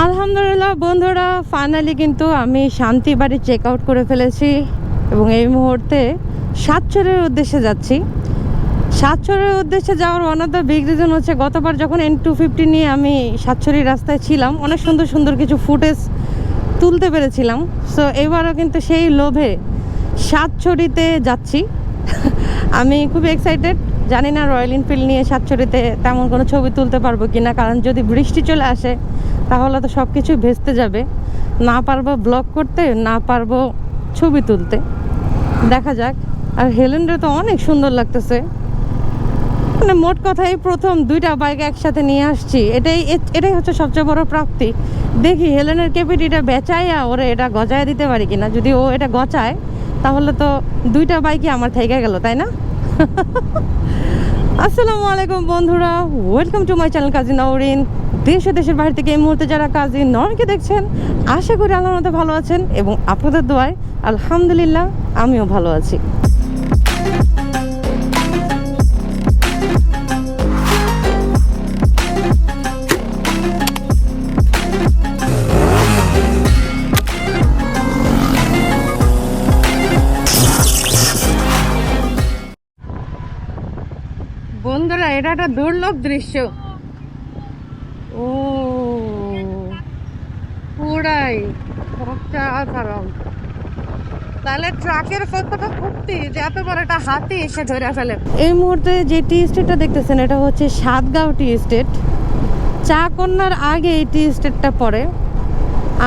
আলহামদুলিল্লাহ বন্ধুরা ফাইনালি কিন্তু আমি শান্তি বাড়ি চেক আউট করে ফেলেছি এবং এই মুহূর্তে সাতচরের উদ্দেশ্যে যাচ্ছি। সাতচরের উদ্দেশ্যে যাওয়ার one of the big reason হচ্ছে গতবার যখন এন টু ফিফটি নিয়ে আমি সাতচরি রাস্তায় ছিলাম, অনেক সুন্দর সুন্দর কিছু ফুটেজ তুলতে পেরেছিলাম। সো এবারও কিন্তু সেই লোভে সাতছড়িতে যাচ্ছি। আমি খুব এক্সাইটেড জানি না রয়্যাল এনফিল্ড নিয়ে সাতছড়িতে তেমন কোনো ছবি তুলতে পারব কি না কারণ যদি বৃষ্টি চলে আসে তাহলে তো সব কিছুই ভেস্তে যাবে। না পারব ব্লগ করতে, না পারব ছবি তুলতে। দেখা যাক। আর হেলেন্ডে তো অনেক সুন্দর লাগতেছে। মানে মোট কথাই প্রথম দুইটা বাইক একসাথে নিয়ে আসছি। এটাই এটাই হচ্ছে সবচেয়ে বড় প্রাপ্তি। দেখি হেলেনের ক্যাপিটিটা বেচাইয়া ওরে এটা গজায় দিতে পারি কিনা। যদি ও এটা গচায়, তাহলে তো দুইটা বাইকই আমার থেকে গেল, তাই না? আসসালামু আলাইকুম বন্ধুরা। Welcome to my channel Kazi Nowrin দেশ দেশের বাইরে থেকে এই মুহূর্তে যারা কাজী নরকে দেখছেন, আশা করি আল্লাহর মধ্যে ভালো আছেন এবং আপনাদের দোয়ায় আলহামদুলিল্লাহ আমিও ভালো আছি। বন্ধুরা এটা একটা দুর্লভ দৃশ্য। ও, পুরাই অসাধারণ তাহলে ট্রাকের ভর্তি যে এত বড় একটা হাতি এসে ধরে ফেলে। এই মুহূর্তে যে টি স্টেটটা দেখতেছেন, এটা হচ্ছে সাতগাঁও টি স্টেট। চা কন্যার আগে এই টি স্টেটটা পড়ে।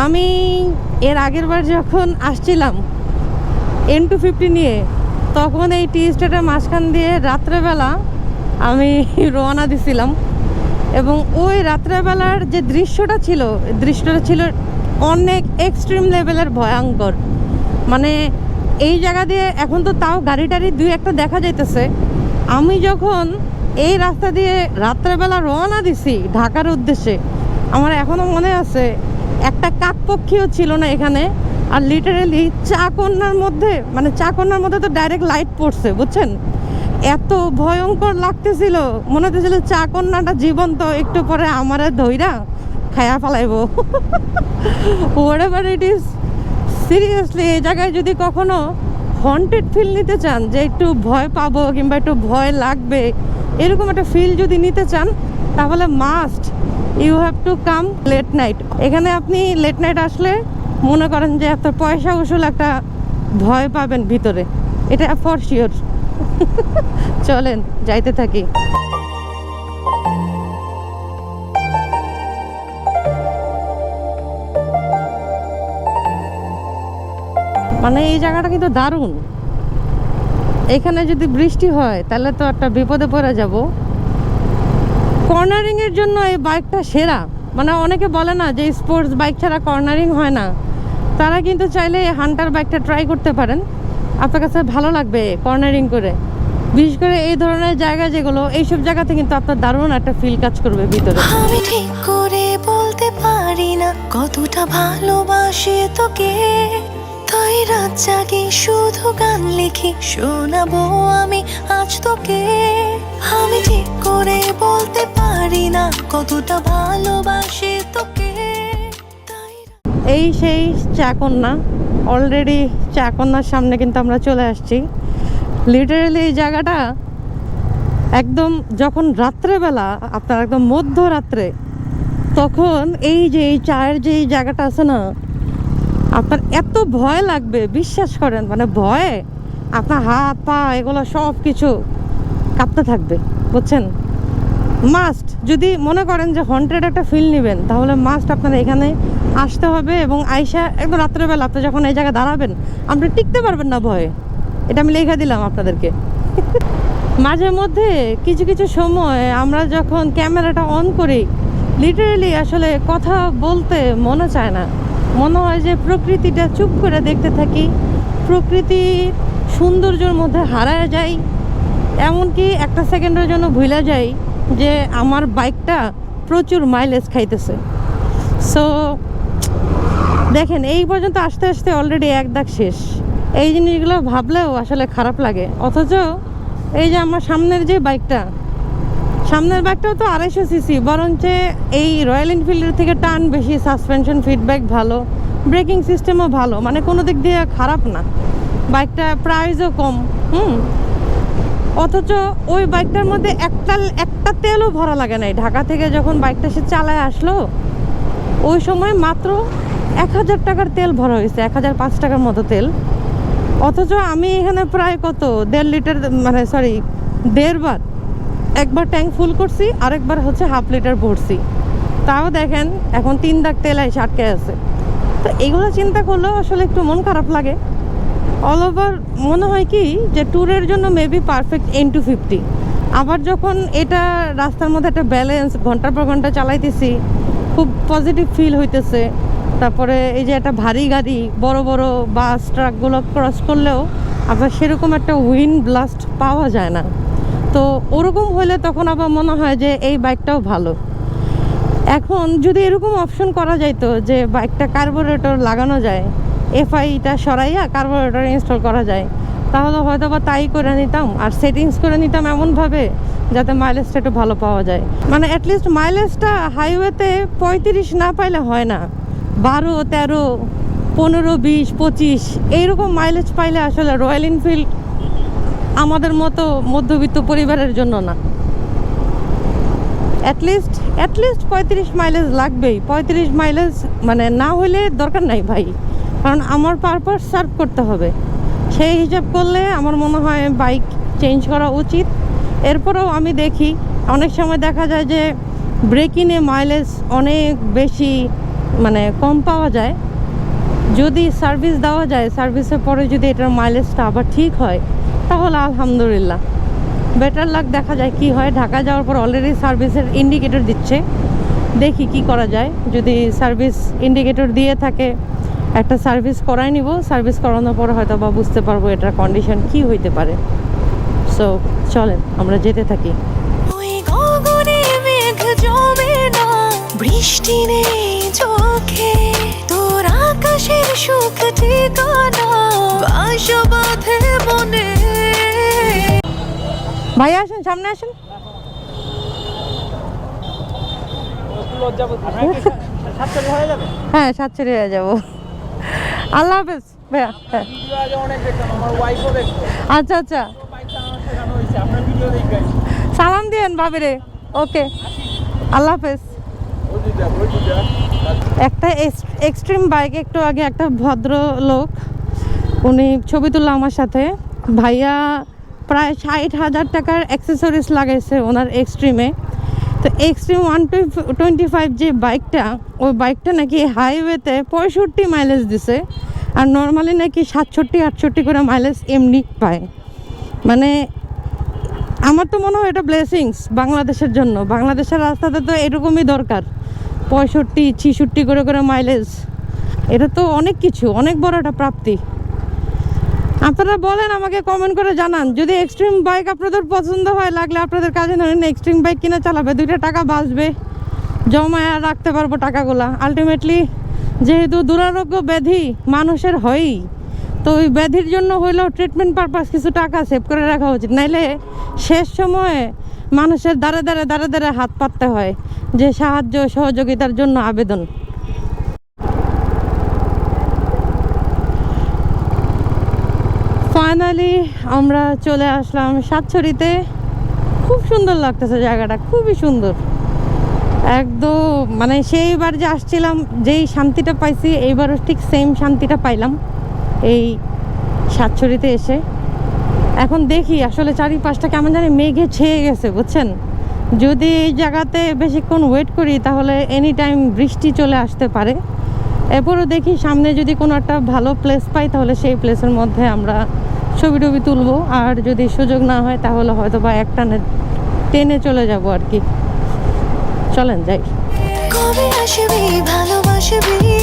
আমি এর আগের বার যখন আসছিলাম এন টু ফিফটি নিয়ে, তখন এই টি স্টেটের মাঝখান দিয়ে রাত্রেবেলা আমি রওনা দিছিলাম। এবং ওই রাত্রেবেলার যে দৃশ্যটা ছিল দৃশ্যটা ছিল অনেক এক্সট্রিম লেভেলের ভয়ঙ্কর। মানে এই জায়গা দিয়ে এখন তো তাও গাড়ি টাড়ি দুই একটা দেখা যাইতেছে। আমি যখন এই রাস্তা দিয়ে রাত্রেবেলা রওনা দিছি ঢাকার উদ্দেশ্যে, আমার এখনও মনে আছে, একটা কাকপক্ষীও ছিল না এখানে, আর লিটারেলি চা কন্যার মধ্যে মানে চা কন্যার মধ্যে তো ডাইরেক্ট লাইট পড়ছে, বুঝছেন? এত ভয়ঙ্কর লাগতেছিল। মনে হতেছিল চা কন্যাটা জীবন্ত, একটু পরে আমারে ধইরা খায়া ফেলাইব। হোয়াট ইট ইজ সিরিয়াসলি এই জায়গায় যদি কখনো হন্টেড ফিল নিতে চান, যে একটু ভয় পাবো কিংবা একটু ভয় লাগবে, এরকম একটা ফিল যদি নিতে চান, তাহলে must you have to come late night এখানে আপনি লেট নাইট আসলে মনে করেন যে এত পয়সা উসুল একটা ভয় পাবেন ভিতরে। এটা ফর শিওর চলেন, যাইতে থাকি। মানে এই জায়গাটা কিন্তু দারুণ। এখানে যদি বৃষ্টি হয়, তাহলে তো একটা বিপদে পড়ে যাব। কর্নারিং এর জন্য এই বাইকটা সেরা। মানে অনেকে বলে না যে স্পোর্টস বাইক ছাড়া কর্নারিং হয় না। তারা কিন্তু চাইলে হান্টার বাইকটা ট্রাই করতে পারেন। আপনার কাছে ভালো লাগবে কর্নারিং করে। বিশেষ করে এই ধরনের জায়গা যেগুলো, এইসব জায়গাতে কিন্তু আপনার দারুণ একটা ফিল কাজ করবে ভিতরে। আমি ঠিক করে বলতে পারি না কতটা ভালোবাসি তোকে। তাই রাত জাগে শুধু গান লিখি, শোনাবো আমি আজ তোকে। আমি ঠিক করে বলতে পারি না কতটা ভালোবাসি তোকে। এই সেই চাকন্যা অলরেডি চাকন্যার সামনে কিন্তু আমরা চলে আসছি। লিটারেলি এই জায়গাটা একদম যখন রাত্রেবেলা, আপনার একদম মধ্যরাত্রে, তখন এই যে এই চায়ের যে এই জায়গাটা আছে না, আপনার এত ভয় লাগবে, বিশ্বাস করেন মানে ভয়ে আপনার হাত, পা, এগুলো সব কিছু কাঁপতে থাকবে, বুঝছেন? মাস্ট যদি মনে করেন যে হন্টেড একটা ফিল নেবেন, তাহলে মাস্ট আপনার এখানে আসতে হবে এবং আইসা একদম রাত্রেবেলা আপনি যখন এই জায়গায় দাঁড়াবেন, আপনি টিকতে পারবেন না ভয়ে। এটা আমি লেখা দিলাম আপনাদেরকে। মাঝে মধ্যে কিছু কিছু সময় আমরা যখন ক্যামেরাটা অন করি লিটারেলি আসলে কথা বলতে মনে চায় না। মনে হয় যে প্রকৃতিটা চুপ করে দেখতে থাকি প্রকৃতির সৌন্দর্যর মধ্যে হারায় যাই, এমনকি একটা সেকেন্ডের জন্য ভুলে যাই যে আমার বাইকটা প্রচুর মাইলেজ খাইতেছে। সো দেখেন, এই পর্যন্ত আসতে আসতে অলরেডি এক দাগ শেষ। এই জিনিসগুলো ভাবলেও আসলে খারাপ লাগে। অথচ এই যে আমার সামনের যে বাইকটা, সামনের বাইকটাও তো আড়াইশো সিসি বরঞ্চ এই রয়্যাল এনফিল্ডের থেকে টান বেশি সাসপেনশন ফিডব্যাক ভালো ব্রেকিং সিস্টেমও ভালো মানে কোনো দিক দিয়ে খারাপ না। বাইকটা প্রাইসও কম, হুম। অথচ ওই বাইকটার মধ্যে একটা একটা তেলও ভরা লাগে নাই ঢাকা থেকে যখন বাইকটা সে চালায় আসলো, ওই সময় মাত্র এক হাজার টাকার তেল ভরা হয়েছে, এক হাজার পাঁচ টাকার মতো তেল। অথচ আমি এখানে প্রায় কত? দেড় লিটার মানে সরি দেড়বার। একবার ট্যাঙ্ক ফুল করছি, আরেকবার হচ্ছে হাফ লিটার ভরছি। তাও দেখেন, এখন তিন দাগ তেল এসে আটকে আছে। তো এগুলো চিন্তা করলেও আসলে একটু মন খারাপ লাগে। অল ওভার মনে হয় কি, যে ট্যুরের জন্য maybe perfect N two fifty আবার যখন এটা রাস্তার মধ্যে একটা ব্যালেন্স ঘণ্টার পর ঘণ্টা চালাইতেছি, খুব পজিটিভ ফিল হইতেছে। তারপরে এই যে একটা ভারী গাড়ি, বড় বড় বাস, ট্রাকগুলো ক্রস করলেও আবার সেরকম একটা উইন ব্লাস্ট পাওয়া যায় না। তো ওরকম হলে তখন আবার মনে হয় যে এই বাইকটাও ভালো। এখন যদি এরকম অপশন করা যাইতো যে বাইকটা কার্বোরেটর লাগানো যায় এফআইটা সরাইয়া কার্বোরেটর ইনস্টল করা যায়, তাহলে হয়তো বা তাই করে নিতাম আর সেটিংস করে নিতাম এমনভাবে যাতে মাইলেজটা একটু ভালো পাওয়া যায়। মানে অ্যাটলিস্ট মাইলেজটা হাইওয়েতে পঁয়ত্রিশ না পাইলে হয় না। বারো, তেরো, পনেরো, বিশ, পঁচিশ, এইরকম মাইলেজ পাইলে আসলে রয়্যাল এনফিল্ড আমাদের মতো মধ্যবিত্ত পরিবারের জন্য না। অ্যাটলিস্ট অ্যাটলিস্ট পঁয়ত্রিশ মাইলেজ লাগবেই। পঁয়ত্রিশ মাইলেজ মানে না হলে দরকার নাই ভাই। কারণ আমার পারপাস সার্ভ করতে হবে। সেই হিসাব করলে আমার মনে হয় বাইক চেঞ্জ করা উচিত। এরপরেও আমি দেখি, অনেক সময় দেখা যায় যে ব্রেকিনে মাইলেজ অনেক বেশি মানে কম পাওয়া যায়। যদি সার্ভিস দেওয়া যায় সার্ভিসের পরে যদি এটার মাইলেজটা আবার ঠিক হয়, তাহলে আলহামদুলিল্লাহ। বেটার লাগ দেখা যায় কি হয়। ঢাকা যাওয়ার পর অলরেডি সার্ভিসের ইন্ডিকেটর দিচ্ছে। দেখি কি করা যায়। যদি সার্ভিস ইন্ডিকেটর দিয়ে থাকে, একটা সার্ভিস করাই নিব। সার্ভিস করানোর পর হয়তো বা বুঝতে পারব এটার কন্ডিশন কি হইতে পারে। সো চলেন, আমরা যেতে থাকি। বৃষ্টি নেই। চোখে তোর আকাশের সুখ ঠিকানা? বাস বাঁধে মনে। ভাই, আসেন, সামনে আসেন। হয়ে যাবে হ্যাঁ যাব। আল্লাহ হাফেজ, ভাইয়া হ্যাঁ। আচ্ছা আচ্ছা। সালাম দিয়েন ভাবিরে ওকে, আল্লাহ হাফেজ। একটা এক্সট্রিম বাইক একটু আগে একটা ভদ্র লোক উনি ছবি তুললো আমার সাথে। ভাইয়া প্রায় ষাট হাজার টাকার অ্যাক্সেসরিজ লাগাইছে ওনার এক্সট্রিমে তো এক্সট্রিম ওয়ান টোয়েন্টি ফাইভ যে বাইকটা ওই বাইকটা নাকি হাইওয়েতে পঁয়ষট্টি মাইলেজ দিছে, আর নর্মালি নাকি সাতষট্টি, আটষট্টি করে মাইলেজ এমনি পায়। মানে আমার তো মনে হয় এটা ব্লেসিংস বাংলাদেশের জন্য। বাংলাদেশের রাস্তাতে তো এরকমই দরকার। পঁয়ষট্টি, ছিষট্টি করে করে মাইলেজ এটা তো অনেক কিছু, অনেক বড় একটা প্রাপ্তি। আপনারা বলেন, আমাকে কমেন্ট করে জানান। যদি এক্সট্রিম বাইক আপনাদের পছন্দ হয়, লাগলে আপনাদের কাজে ধরেন এক্সট্রিম বাইক কিনে চালাবে, দুইটা টাকা বাঁচবে। জমায় রাখতে পারব টাকাগুলা। আলটিমেটলি যেহেতু দুরারোগ্য ব্যাধি মানুষের হয়ই, তো ওই ব্যাধির জন্য হইলেও ট্রিটমেন্ট পারপাস কিছু টাকা সেভ করে রাখা উচিত। নাইলে শেষ সময়ে মানুষের দ্বারে দ্বারে দ্বারে দ্বারে হাত পাততে হয়। যে সাহায্য সহযোগিতার জন্য আবেদন। ফাইনালি আমরা চলে আসলাম সাতছড়িতে। খুব সুন্দর লাগতেছে জায়গাটা, খুবই সুন্দর। একদম মানে সেইবার যে আসছিলাম, যেই শান্তিটা পাইছি, এইবারও ঠিক সেম শান্তিটা পাইলাম এই সাতছড়িতে এসে। এখন দেখি আসলে চারিপাশটা কেমন জানি মেঘে ছেয়ে গেছে, বুঝছেন? যদি এই জায়গাতে বেশিক্ষণ ওয়েট করি, তাহলে এনি টাইম বৃষ্টি চলে আসতে পারে। এরপরও দেখি সামনে যদি কোনো একটা ভালো প্লেস পাই, তাহলে সেই প্লেসের মধ্যে আমরা ছবি টবি তুলবো। আর যদি সুযোগ না হয়, তাহলে হয়তো বা একটানে টেনে চলে যাব আর কি। চলেন, যাই। ভালোবাসবি?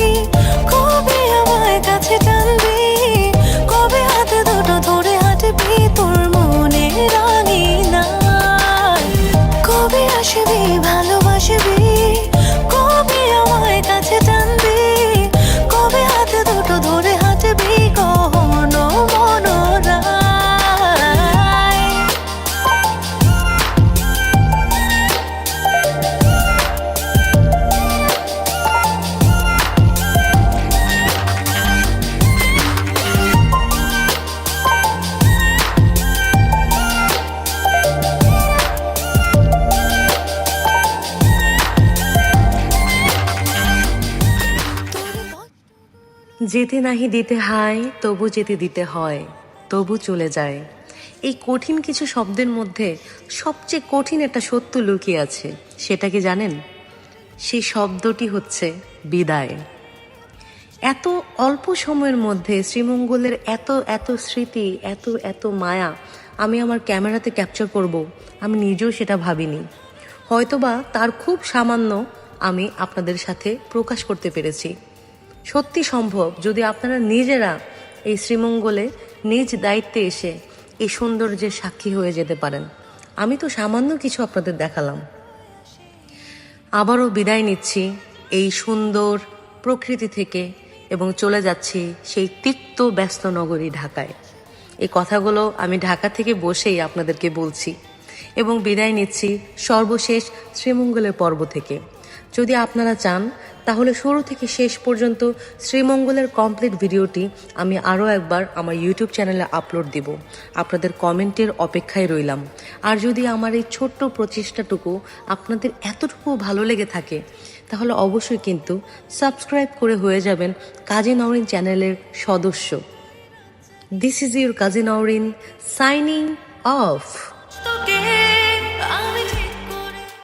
যেতে নাহি দিতে হায়, তবু যেতে দিতে হয়, তবু চলে যায়। এই কঠিন কিছু শব্দের মধ্যে সবচেয়ে কঠিন একটা সত্য লুকিয়ে আছে, সেটা কি জানেন? সেই শব্দটি হচ্ছে বিদায়। এত অল্প সময়ের মধ্যে শ্রীমঙ্গলের এত এত স্মৃতি, এত এত মায়া আমি আমার ক্যামেরাতে ক্যাপচার করব, আমি নিজেও সেটা ভাবিনি। হয়তোবা তার খুব সামান্য আমি আপনাদের সাথে প্রকাশ করতে পেরেছি। সত্যি সম্ভব যদি আপনারা নিজেরা এই শ্রীমঙ্গলে নিজ দায়িত্বে এসে এই সৌন্দর্যের সাক্ষী হয়ে যেতে পারেন। আমি তো সামান্য কিছু আপনাদের দেখালাম। আবারও বিদায় নিচ্ছি এই সুন্দর প্রকৃতি থেকে এবং চলে যাচ্ছি সেই তিক্ত ব্যস্ত নগরী ঢাকায়। এই কথাগুলো আমি ঢাকা থেকে বসেই আপনাদেরকে বলছি এবং বিদায় নিচ্ছি সর্বশেষ শ্রীমঙ্গলের পর্ব থেকে। যদি আপনারা চান, তাহলে শুরু থেকে শেষ পর্যন্ত শ্রীমঙ্গলের কমপ্লিট ভিডিওটি আমি আরও একবার আমার ইউটিউব চ্যানেলে আপলোড দিব। আপনাদের কমেন্টের অপেক্ষায় রইলাম। আর যদি আমার এই ছোট্ট প্রচেষ্টাটুকু আপনাদের এতটুকু ভালো লেগে থাকে, তাহলে অবশ্যই কিন্তু সাবস্ক্রাইব করে হয়ে যাবেন কাজী নওরিন চ্যানেলের সদস্য। This is your Kazi Nowrin signing off